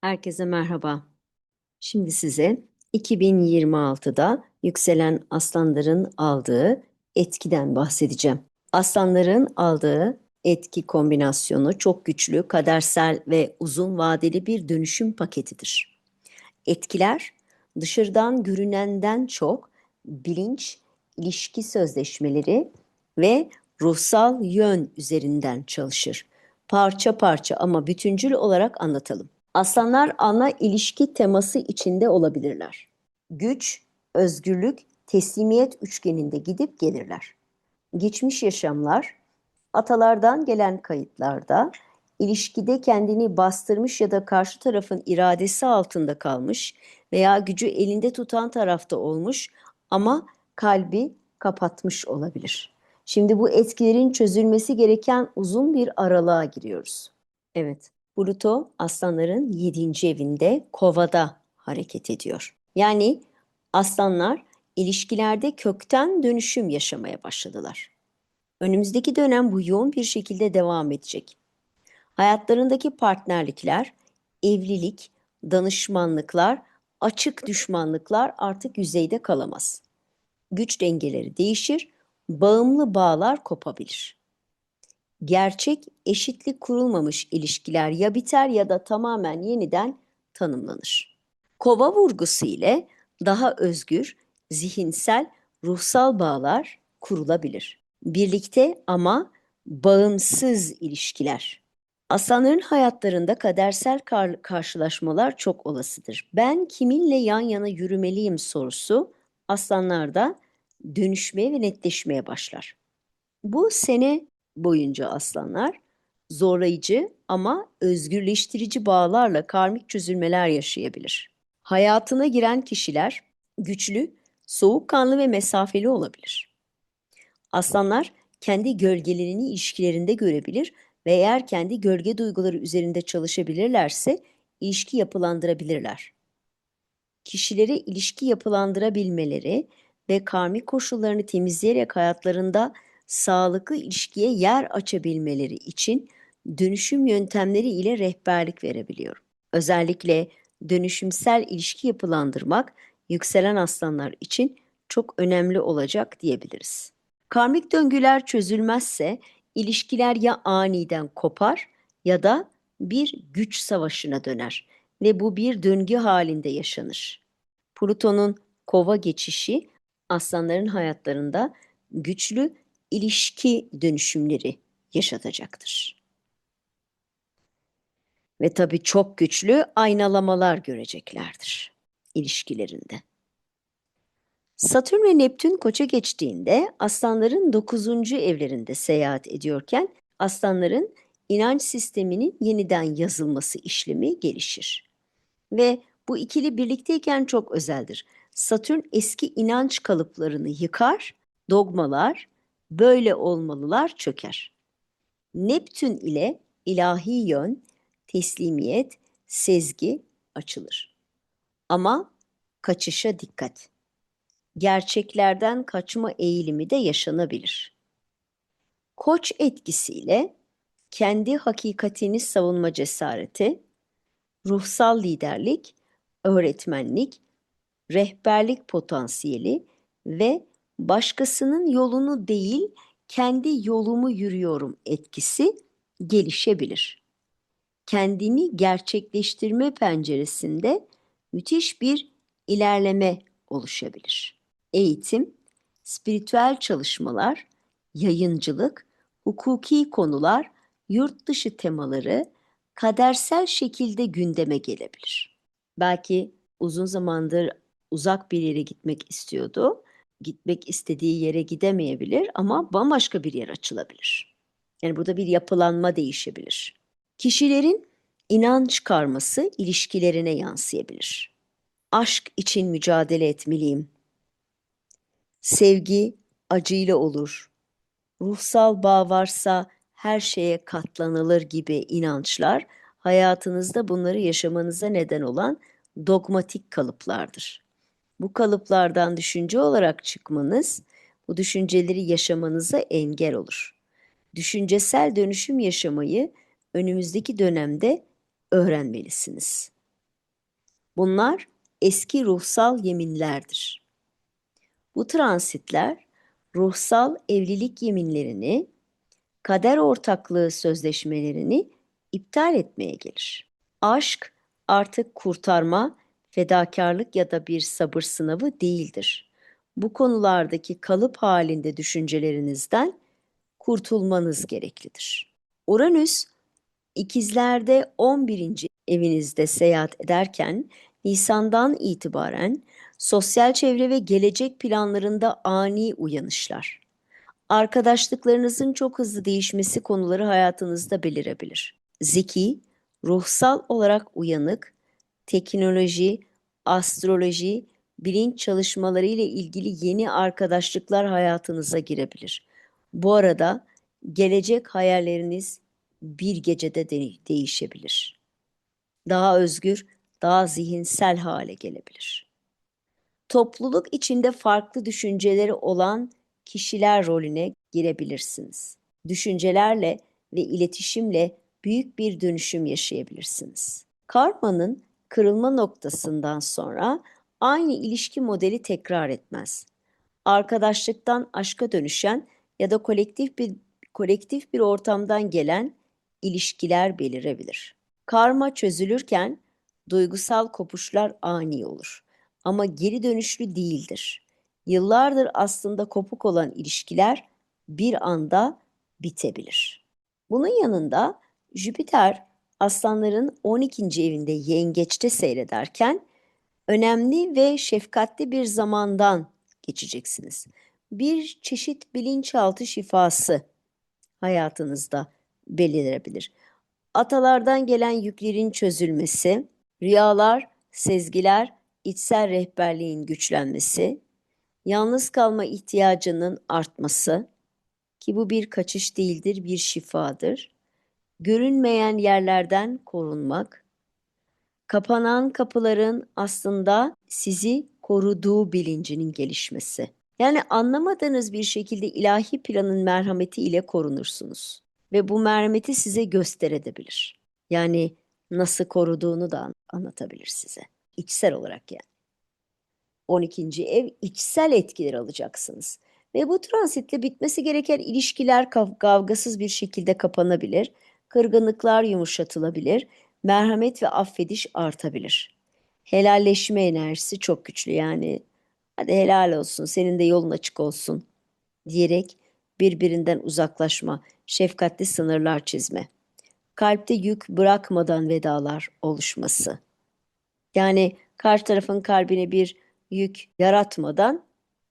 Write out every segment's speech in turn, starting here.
Herkese merhaba. Şimdi size 2026'da yükselen aslanların aldığı etkiden bahsedeceğim. Aslanların aldığı etki kombinasyonu çok güçlü, kadersel ve uzun vadeli bir dönüşüm paketidir. Etkiler dışarıdan görünenden çok bilinç, ilişki sözleşmeleri ve ruhsal yön üzerinden çalışır. Parça parça ama bütüncül olarak anlatalım. Aslanlar ana ilişki teması içinde olabilirler. Güç, özgürlük, teslimiyet üçgeninde gidip gelirler. Geçmiş yaşamlar, atalardan gelen kayıtlarda ilişkide kendini bastırmış ya da karşı tarafın iradesi altında kalmış veya gücü elinde tutan tarafta olmuş ama kalbi kapatmış olabilir. Şimdi bu etkilerin çözülmesi gereken uzun bir aralığa giriyoruz. Evet, Pluto aslanların 7. evinde kovada hareket ediyor. Yani aslanlar ilişkilerde kökten dönüşüm yaşamaya başladılar. Önümüzdeki dönem bu yoğun bir şekilde devam edecek. Hayatlarındaki partnerlikler, evlilik, danışmanlıklar, açık düşmanlıklar artık yüzeyde kalamaz. Güç dengeleri değişir, bağımlı bağlar kopabilir. Gerçek eşitlik kurulmamış ilişkiler ya biter ya da tamamen yeniden tanımlanır. Kova vurgusu ile daha özgür, zihinsel, ruhsal bağlar kurulabilir. Birlikte ama bağımsız ilişkiler. Aslanların hayatlarında kadersel kar- karşılaşmalar çok olasıdır. Ben kiminle yan yana yürümeliyim sorusu aslanlarda dönüşmeye ve netleşmeye başlar. Bu sene boyunca aslanlar zorlayıcı ama özgürleştirici bağlarla karmik çözülmeler yaşayabilir. Hayatına giren kişiler güçlü, soğukkanlı ve mesafeli olabilir. Aslanlar kendi gölgelerini ilişkilerinde görebilir ve eğer kendi gölge duyguları üzerinde çalışabilirlerse ilişki yapılandırabilirler. Kişilere ilişki yapılandırabilmeleri ve karmik koşullarını temizleyerek hayatlarında sağlıklı ilişkiye yer açabilmeleri için dönüşüm yöntemleri ile rehberlik verebiliyorum. Özellikle dönüşümsel ilişki yapılandırmak yükselen aslanlar için çok önemli olacak diyebiliriz. Karmik döngüler çözülmezse ilişkiler ya aniden kopar ya da bir güç savaşına döner ve bu bir döngü halinde yaşanır. Plüton'un kova geçişi aslanların hayatlarında güçlü ilişki dönüşümleri yaşatacaktır. Ve tabii çok güçlü aynalamalar göreceklerdir ilişkilerinde. Satürn ve Neptün koça geçtiğinde aslanların 9. evlerinde seyahat ediyorken aslanların inanç sisteminin yeniden yazılması işlemi gelişir. Ve bu ikili birlikteyken çok özeldir. Satürn eski inanç kalıplarını yıkar, dogmalar, böyle olmalılar çöker. Neptün ile ilahi yön, teslimiyet, sezgi açılır. Ama kaçışa dikkat. Gerçeklerden kaçma eğilimi de yaşanabilir. Koç etkisiyle kendi hakikatini savunma cesareti, ruhsal liderlik, öğretmenlik, rehberlik potansiyeli ve başkasının yolunu değil, kendi yolumu yürüyorum etkisi gelişebilir. Kendini gerçekleştirme penceresinde müthiş bir ilerleme oluşabilir. Eğitim, spiritüel çalışmalar, yayıncılık, hukuki konular, yurt dışı temaları kadersel şekilde gündeme gelebilir. Belki uzun zamandır uzak bir yere gitmek istiyordu gitmek istediği yere gidemeyebilir ama bambaşka bir yer açılabilir. Yani burada bir yapılanma değişebilir. Kişilerin inanç karması ilişkilerine yansıyabilir. Aşk için mücadele etmeliyim. Sevgi acıyla olur. Ruhsal bağ varsa her şeye katlanılır gibi inançlar hayatınızda bunları yaşamanıza neden olan dogmatik kalıplardır. Bu kalıplardan düşünce olarak çıkmanız bu düşünceleri yaşamanıza engel olur. Düşüncesel dönüşüm yaşamayı önümüzdeki dönemde öğrenmelisiniz. Bunlar eski ruhsal yeminlerdir. Bu transitler ruhsal evlilik yeminlerini, kader ortaklığı sözleşmelerini iptal etmeye gelir. Aşk artık kurtarma, fedakarlık ya da bir sabır sınavı değildir. Bu konulardaki kalıp halinde düşüncelerinizden kurtulmanız gereklidir. Uranüs ikizlerde 11. evinizde seyahat ederken Nisan'dan itibaren sosyal çevre ve gelecek planlarında ani uyanışlar. Arkadaşlıklarınızın çok hızlı değişmesi konuları hayatınızda belirebilir. Zeki, ruhsal olarak uyanık, teknoloji, astroloji, bilinç çalışmaları ile ilgili yeni arkadaşlıklar hayatınıza girebilir. Bu arada gelecek hayalleriniz bir gecede de değişebilir. Daha özgür, daha zihinsel hale gelebilir. Topluluk içinde farklı düşünceleri olan kişiler rolüne girebilirsiniz. Düşüncelerle ve iletişimle büyük bir dönüşüm yaşayabilirsiniz. Karmanın kırılma noktasından sonra aynı ilişki modeli tekrar etmez. Arkadaşlıktan aşka dönüşen ya da kolektif bir kolektif bir ortamdan gelen ilişkiler belirebilir. Karma çözülürken duygusal kopuşlar ani olur ama geri dönüşlü değildir. Yıllardır aslında kopuk olan ilişkiler bir anda bitebilir. Bunun yanında Jüpiter aslanların 12. evinde yengeçte seyrederken önemli ve şefkatli bir zamandan geçeceksiniz. Bir çeşit bilinçaltı şifası hayatınızda belirebilir. Atalardan gelen yüklerin çözülmesi, rüyalar, sezgiler, içsel rehberliğin güçlenmesi, yalnız kalma ihtiyacının artması ki bu bir kaçış değildir, bir şifadır. Görünmeyen yerlerden korunmak, kapanan kapıların aslında sizi koruduğu bilincinin gelişmesi. Yani anlamadığınız bir şekilde ilahi planın merhameti ile korunursunuz. Ve bu merhameti size gösterebilir. Yani nasıl koruduğunu da anlatabilir size. İçsel olarak yani. 12. ev içsel etkiler alacaksınız. Ve bu transitle bitmesi gereken ilişkiler kavgasız bir şekilde kapanabilir. Kırgınlıklar yumuşatılabilir. Merhamet ve affediş artabilir. Helalleşme enerjisi çok güçlü yani. Hadi helal olsun, senin de yolun açık olsun diyerek birbirinden uzaklaşma, şefkatli sınırlar çizme. Kalpte yük bırakmadan vedalar oluşması. Yani karşı tarafın kalbine bir yük yaratmadan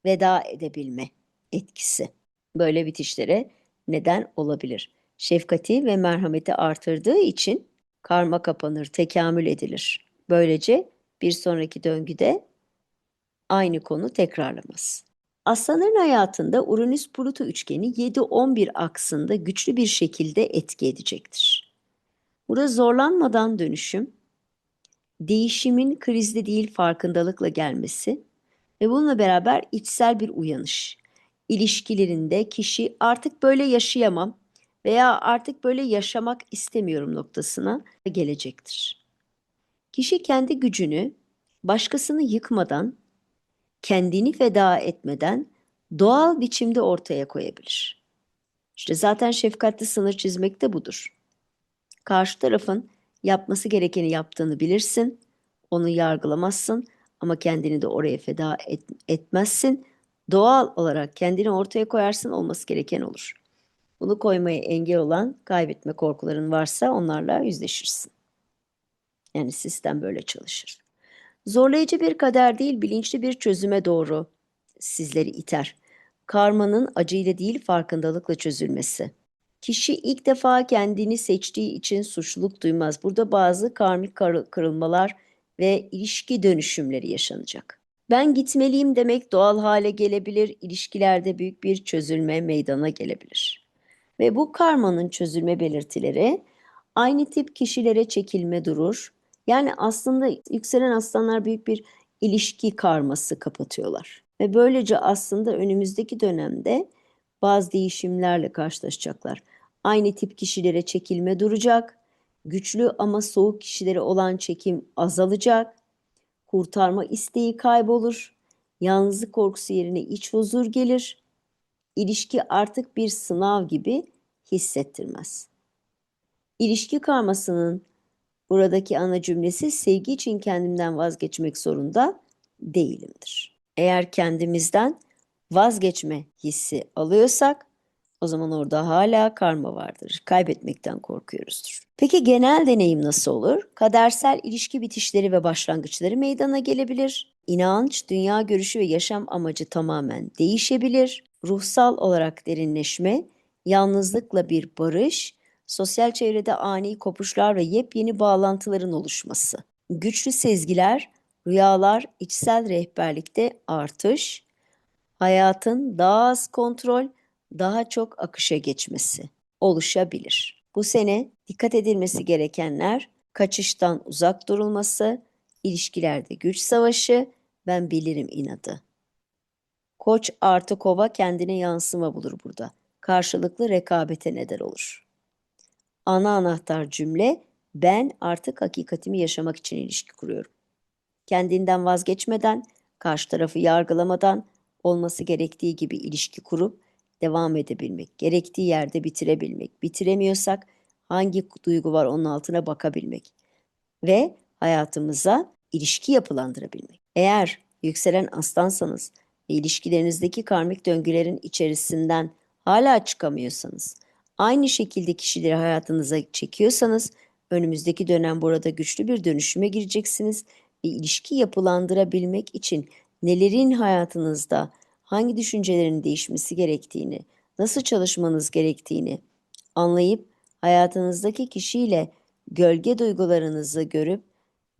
veda edebilme etkisi. Böyle bitişlere neden olabilir. Şefkati ve merhameti artırdığı için karma kapanır, tekamül edilir. Böylece bir sonraki döngüde aynı konu tekrarlamaz. Aslanların hayatında Uranüs-Pluto üçgeni 7-11 aksında güçlü bir şekilde etki edecektir. Burada zorlanmadan dönüşüm, değişimin krizde değil farkındalıkla gelmesi ve bununla beraber içsel bir uyanış. İlişkilerinde kişi artık böyle yaşayamam veya artık böyle yaşamak istemiyorum noktasına gelecektir. Kişi kendi gücünü başkasını yıkmadan kendini feda etmeden doğal biçimde ortaya koyabilir. İşte zaten şefkatli sınır çizmek de budur. Karşı tarafın yapması gerekeni yaptığını bilirsin, onu yargılamazsın ama kendini de oraya feda et, etmezsin. Doğal olarak kendini ortaya koyarsın olması gereken olur. Bunu koymaya engel olan kaybetme korkuların varsa onlarla yüzleşirsin. Yani sistem böyle çalışır. Zorlayıcı bir kader değil, bilinçli bir çözüme doğru sizleri iter. Karmanın acıyla değil farkındalıkla çözülmesi. Kişi ilk defa kendini seçtiği için suçluluk duymaz. Burada bazı karmik kırılmalar ve ilişki dönüşümleri yaşanacak. Ben gitmeliyim demek doğal hale gelebilir, ilişkilerde büyük bir çözülme meydana gelebilir. Ve bu karmanın çözülme belirtileri aynı tip kişilere çekilme durur, yani aslında yükselen aslanlar büyük bir ilişki karması kapatıyorlar. Ve böylece aslında önümüzdeki dönemde bazı değişimlerle karşılaşacaklar. Aynı tip kişilere çekilme duracak. Güçlü ama soğuk kişilere olan çekim azalacak. kurtarma isteği kaybolur, yalnızlık korkusu yerine iç huzur gelir, ilişki artık bir sınav gibi hissettirmez. İlişki karmasının buradaki ana cümlesi sevgi için kendimden vazgeçmek zorunda değilimdir. Eğer kendimizden vazgeçme hissi alıyorsak o zaman orada hala karma vardır. Kaybetmekten korkuyoruzdur. Peki genel deneyim nasıl olur? Kadersel ilişki bitişleri ve başlangıçları meydana gelebilir. İnanç, dünya görüşü ve yaşam amacı tamamen değişebilir. Ruhsal olarak derinleşme, yalnızlıkla bir barış, sosyal çevrede ani kopuşlar ve yepyeni bağlantıların oluşması. Güçlü sezgiler, rüyalar, içsel rehberlikte artış, hayatın daha az kontrol, daha çok akışa geçmesi oluşabilir. Bu sene dikkat edilmesi gerekenler kaçıştan uzak durulması, ilişkilerde güç savaşı, ben bilirim inadı. Koç artı kova kendine yansıma bulur burada. Karşılıklı rekabete neden olur. Ana anahtar cümle ben artık hakikatimi yaşamak için ilişki kuruyorum. Kendinden vazgeçmeden, karşı tarafı yargılamadan olması gerektiği gibi ilişki kurup devam edebilmek, gerektiği yerde bitirebilmek, bitiremiyorsak hangi duygu var onun altına bakabilmek ve hayatımıza ilişki yapılandırabilmek. Eğer yükselen aslansanız ve ilişkilerinizdeki karmik döngülerin içerisinden hala çıkamıyorsanız, aynı şekilde kişileri hayatınıza çekiyorsanız, önümüzdeki dönem burada güçlü bir dönüşüme gireceksiniz ve ilişki yapılandırabilmek için nelerin hayatınızda hangi düşüncelerin değişmesi gerektiğini, nasıl çalışmanız gerektiğini anlayıp hayatınızdaki kişiyle gölge duygularınızı görüp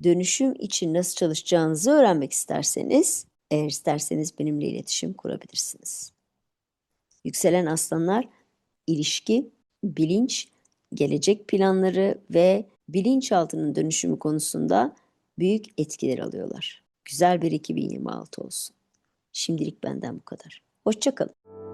dönüşüm için nasıl çalışacağınızı öğrenmek isterseniz, eğer isterseniz benimle iletişim kurabilirsiniz. Yükselen aslanlar ilişki, bilinç, gelecek planları ve bilinçaltının dönüşümü konusunda büyük etkiler alıyorlar. Güzel bir 2026 olsun. Şimdilik benden bu kadar. Hoşçakalın.